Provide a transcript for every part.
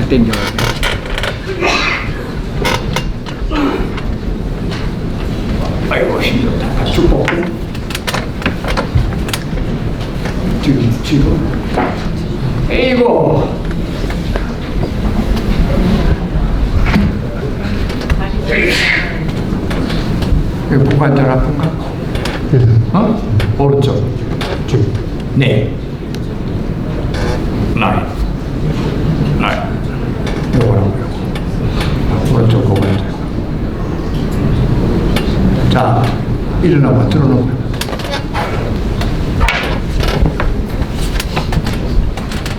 잘 돼. 아이고 힘들다. 쭉 뻗고. 지금 지금. 에이고. 여기 고관절 아픈가? 어? 오른쪽. 네. 나이. 나이. 요거라고요. 오른쪽 고관절. 자, 일어나봐, 들어놓고.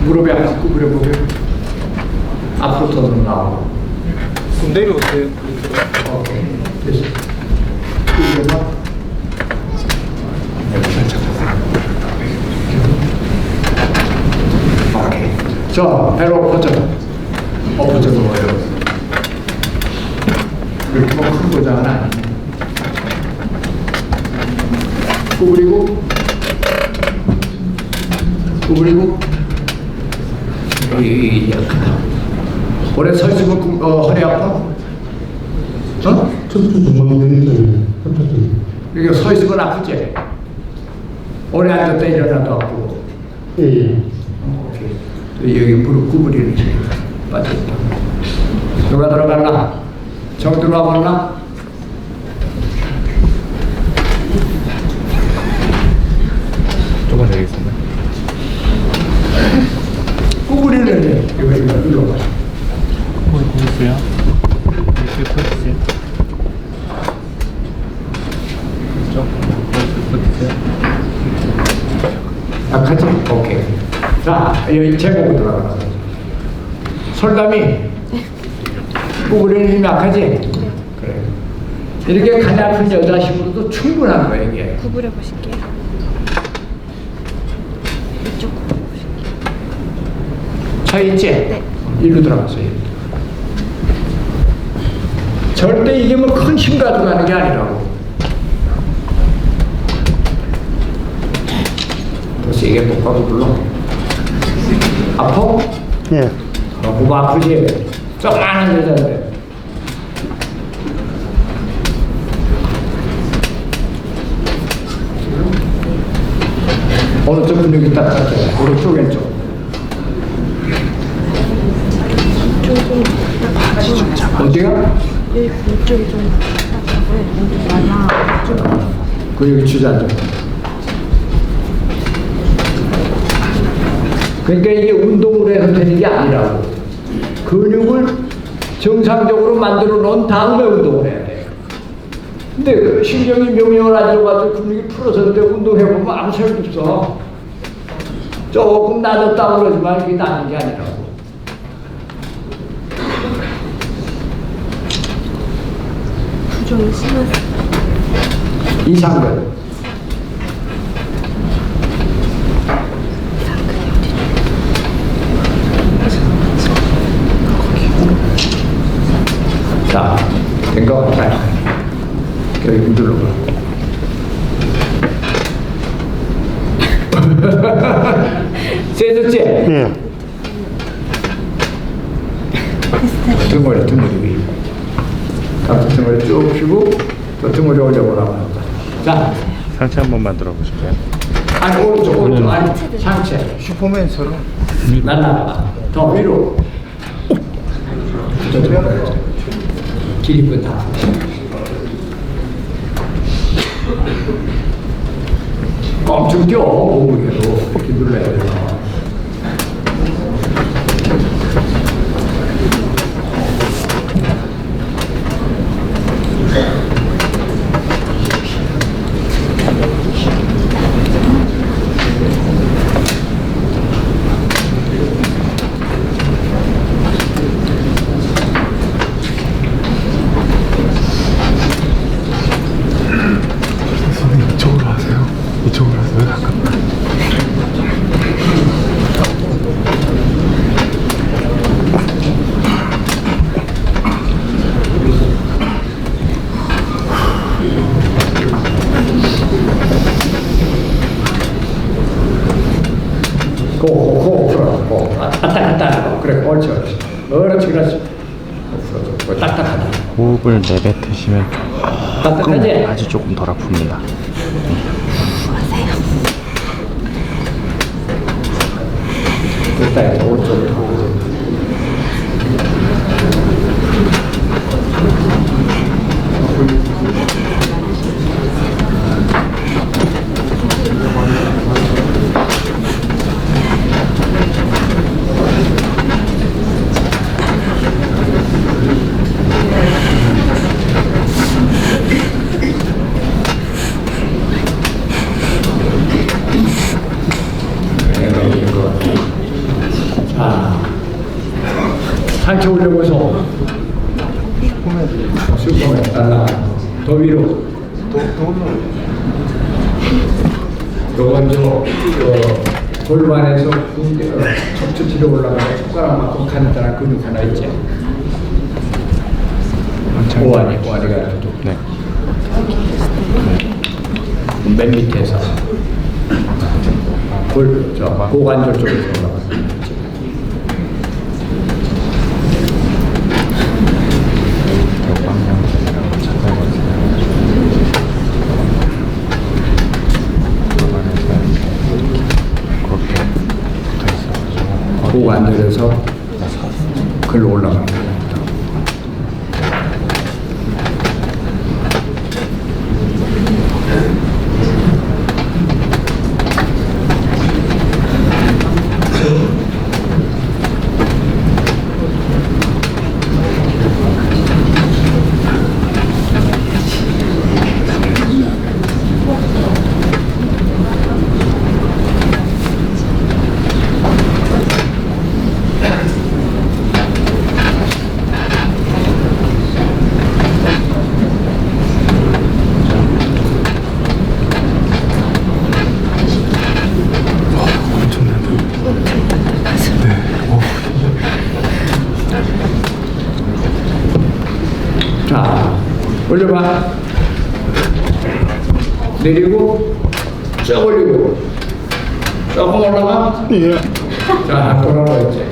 무릎에 한번 구부려보게. 앞으로 더 나오고. 내려오세요. 오케이. 됐어. 오케이. 자, 배로 엎어져. 엎어져 놓아요. 이렇게 뭐큰 고장은 아니네. 구부리고 구부리고 이 약하다 오래 서 있으면 구- 어, 허리 아파? 어? 척추 깜짝이야. 이게 서 있으면 아프지? 오래 앉았다 일어나도 아프고 예, 예. 오케이. 여기 무릎 구부리는 게 빠졌다 누가 들어갈라? 정 들어와 볼라? 조금 되겠습니다. 이거 이거 눌러봐 뭘 보세요? 이렇게 펴주세요. 좀 펴주세요. 약하지? 오케이. 자, 여기 제목으로 들어가라. 설담이 구부리는 힘이 약하지? 그래. 이렇게 간이 아픈 여자 힘으로도 충분한 거야, 이게. 구부려 보실게요. 이쪽. 차 있지? 네. 일로 들어갔어요. 절대 이게 뭐 큰 힘 가지고 하는 게 아니라고. 더 세게 똑바로 불러. 아파? 예. 너무 아프지? 조그마한 여자인데. 쪽 근육이 딱 잡혀요? 오른쪽, 왼쪽. 어디가? 이쪽이 좀 하고요. 여기 주저앉아. 그러니까 이게 운동을 해서 되는 게 아니라고. 근육을 정상적으로 만들어 놓은 다음에 운동을 해야 돼. 근데 그 신경이 명령을 안 줘가지고 근육이 풀어졌는데 운동해보면 아무 소용도 없어. 조금 낮았다 그러지만 이게 낮은 게 아니라고. 부종이 심해서 이상근. 자, 된 거 같아요. 여기 눌러봐. 세졌지? 예. 등머리, 등머리 위. 등머리 쭉 펴고, 또 등머리 올려보라고 하는 거야. 자, 상체 한 번 만 들어 보실까요? 아니, 오른쪽, 오른쪽, 아니, 상체. 슈퍼맨처럼. 날라가. 더 위로. 저 들어가야죠. 기립은 다. 엄청 뛰어, 몸무게로. 이렇게 눌러야 돼요. 고, 고, 풀어. 고. 아, 왔다 갔다. 그래, 옳지, 옳지. 뭐 그렇지, 그렇지. 풀어줘. 딱딱하다. 호흡을 내뱉으시면 딱딱하지? 아주 조금 덜 아픕니다. 됐다, 이제 오른쪽으로. 상체 올려보소. 슈퍼맨 달라. 더 위로. 요건 저, 저 골반에서 붕대, 어, 척추 뒤로 올라가서 손가락 맞고 가는 데나 근육 하나 있지. 오한이, 오한이가 또 네. 맨 밑에서 골, 저 고관절 쪽에서 올라가는 거지. 역방향이라고 찾아보세요. 그렇게 붙어 있어가지고 고관절에서 글로 올라가는 거야. 자, 올려봐. 내리고, 쭉 올리고. 조금 올라가. 예. 자, 돌아가 이제.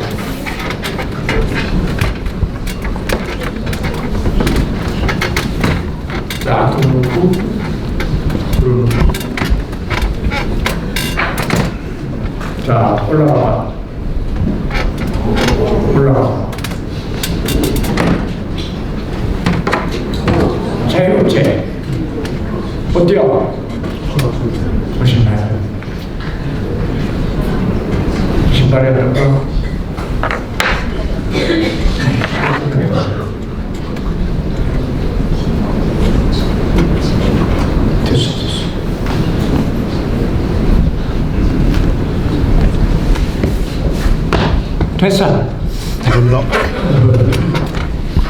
자, 들어놓고, 들어놓고. 자, 올라가. 올라가. 자유롭지? 어때요? 나아요. 신발에 넣고 됐어, 됐어. 됐어. 감사합니다.